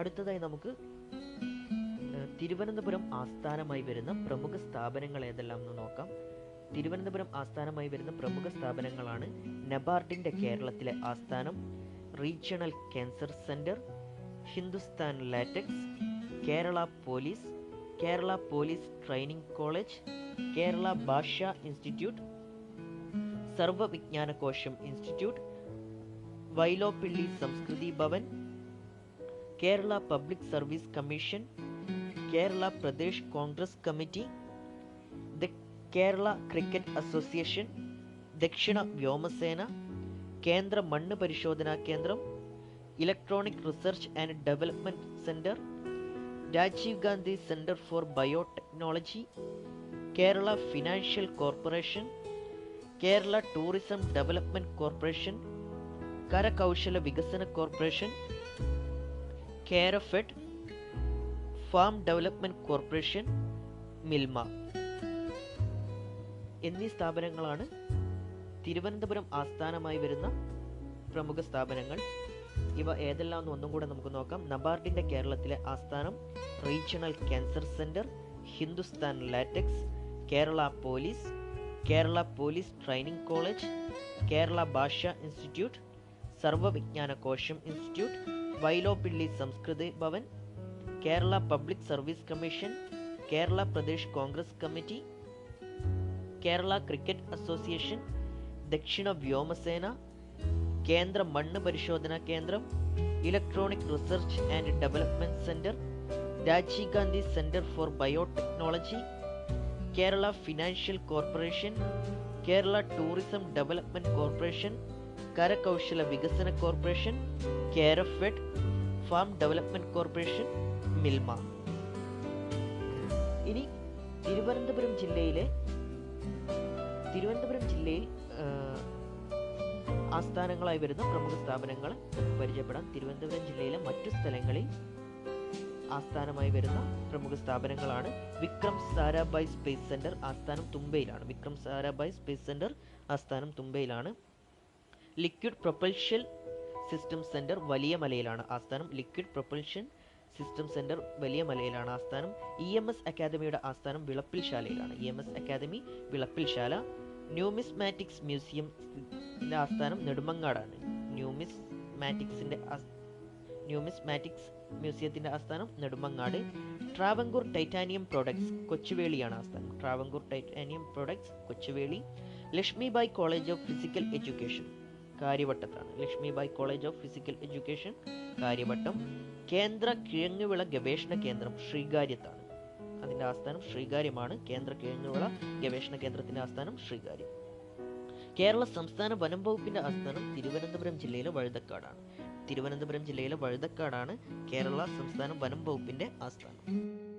അടുത്തതായി നമുക്ക് തിരുവനന്തപുരം ആസ്ഥാനമായി വരുന്ന പ്രമുഖ സ്ഥാപനങ്ങൾ ഏതെല്ലാം എന്ന് നോക്കാം. തിരുവനന്തപുരം ആസ്ഥാനമായി വരുന്ന പ്രമുഖ സ്ഥാപനങ്ങളാണ് നബാർഡിന്റെ കേരളത്തിലെ ആസ്ഥാനം regional cancer centre Hindustan latex Kerala police Kerala police training college Kerala ഭാഷാ institute സർവവിജ്ഞാനകോശം institute Vyloppilli Samskriti Bhavan Kerala public service commission Kerala Pradesh Congress committee the Kerala cricket association ദക്ഷിണ വ്യോമസേന കേന്ദ്ര മണ്ണ് പരിശോധനാ കേന്ദ്രം electronic research and development centre Rajiv Gandhi centre for biotechnology Kerala financial corporation Kerala tourism development corporation കരകൗശല വികസന corporation Kerafed farm development corporation Milma. എന്നീ സ്ഥാപനങ്ങളാണ് തിരുവനന്തപുരം ആസ്ഥാനമായി വരുന്ന പ്രമുഖ സ്ഥാപനങ്ങൾ. ഇവ ഏതെല്ലാം എന്ന് ഒന്നും കൂടെ നമുക്ക് നോക്കാം. നബാർഡിന്റെ കേരളത്തിലെ ആസ്ഥാനം regional cancer centre Hindustan latex Kerala police Kerala police training college Kerala ഭാഷ ഇൻസ്റ്റിറ്റ്യൂട്ട് സർവവിജ്ഞാന കോശം institute Vyloppilli Samskriti Bhavan Kerala public service commission Kerala Pradesh Congress committee Kerala cricket association ദക്ഷിണ വ്യോമസേന കേന്ദ്ര മണ്ണ് പരിശോധനാ കേന്ദ്രം electronic research and development centre Rajiv Gandhi centre for biotechnology Kerala financial corporation Kerala tourism development corporation കരകൗശല വികസന corporation Kerafed farm development corporation Milma. ഇനി തിരുവനന്തപുരം ജില്ലയിലെ തിരുവനന്തപുരം ജില്ലയിൽ ആസ്ഥാനങ്ങളായി വരുന്ന പ്രമുഖ സ്ഥാപനങ്ങൾ പരിചയപ്പെടാം. തിരുവനന്തപുരം ജില്ലയിലെ മറ്റു സ്ഥലങ്ങളിൽ ആസ്ഥാനമായി വരുന്ന പ്രമുഖ സ്ഥാപനങ്ങളാണ് വിക്രം സാരാഭായ് സ്പേസ് സെന്റർ ആസ്ഥാനം തുമ്പയിലാണ്. വിക്രം സാരാഭായ് സ്പേസ് സെന്റർ ആസ്ഥാനം തുമ്പയിലാണ്. ലിക്വിഡ് പ്രൊപ്പൽഷൻ സിസ്റ്റം സെന്റർ വലിയ മലയിലാണ് ആസ്ഥാനം. ലിക്വിഡ് പ്രൊപ്പൽഷൻ സിസ്റ്റം സെന്റർ വലിയ മലയിലാണ് ആസ്ഥാനം. ഇ എം എസ് അക്കാദമിയുടെ ആസ്ഥാനം വിളപ്പിൽ ശാലയിലാണ് E M S academy Vilappilsala numismatics museum ആസ്ഥാനം നെടുമങ്ങാടാണ്. ന്യൂമിസ്മാറ്റിക്സിന്റെ ആസ്- ന്യൂമിസ്മാറ്റിക്സ് മ്യൂസിയത്തിന്റെ ആസ്ഥാനം നെടുമങ്ങാട്. ട്രാവങ്കൂർ ടൈറ്റാനിയം പ്രോഡക്ട്സ് കൊച്ചുവേളിയാണ് ആസ്ഥാനം. Travancore titanium products Kochuveli. Lakshmibai college of physical education കാര്യവട്ടത്താണ്. Lakshmibai college of physical education Kariavattom. കേന്ദ്ര കിഴങ്ങുവിള ഗവേഷണ കേന്ദ്രം ശ്രീകാര്യത്താണ്. അതിന്റെ ആസ്ഥാനം ശ്രീകാര്യമാണ്. കേന്ദ്ര കിഴങ്ങുവിള ഗവേഷണ കേന്ദ്രത്തിന്റെ ആസ്ഥാനം ശ്രീകാര്യം. കേരള സംസ്ഥാന വനം വകുപ്പിന്റെ ആസ്ഥാനം തിരുവനന്തപുരം ജില്ലയിലെ വഴുതക്കാടാണ്. തിരുവനന്തപുരം ജില്ലയിലെ വഴുതക്കാടാണ് കേരള സംസ്ഥാന വനം വകുപ്പിന്റെ ആസ്ഥാനം.